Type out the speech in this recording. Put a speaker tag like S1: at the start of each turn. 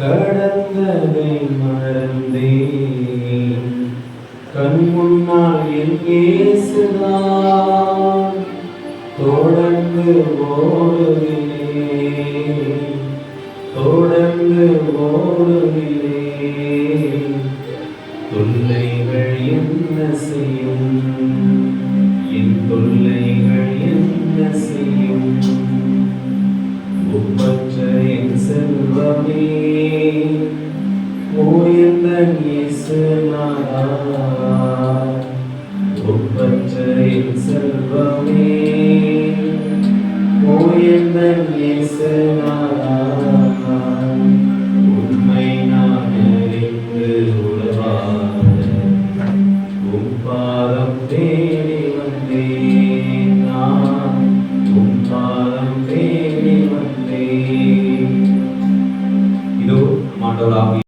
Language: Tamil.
S1: கடந்ததை மறந்தேன். கண் முன்னால் என் இயேசுதான். தொடர்ந்து ஓடுகிறேன். தொடர்ந்து ஓடுகிறேன். தொல்லைகள் என்ன செய்யும்? என் தொல்லைகள் என்ன செய்யும்? ஒப்பற்ற என் செல்வமே. செல்வமே ஓய்ந்த இயேசுநாதா உண்மை நான் அறிந்து உறவாட உம் பாதம் தேடி வந்தேன் நான் உம் பாதம் தேடி வந்தேன். இதோ ஆண்டவராக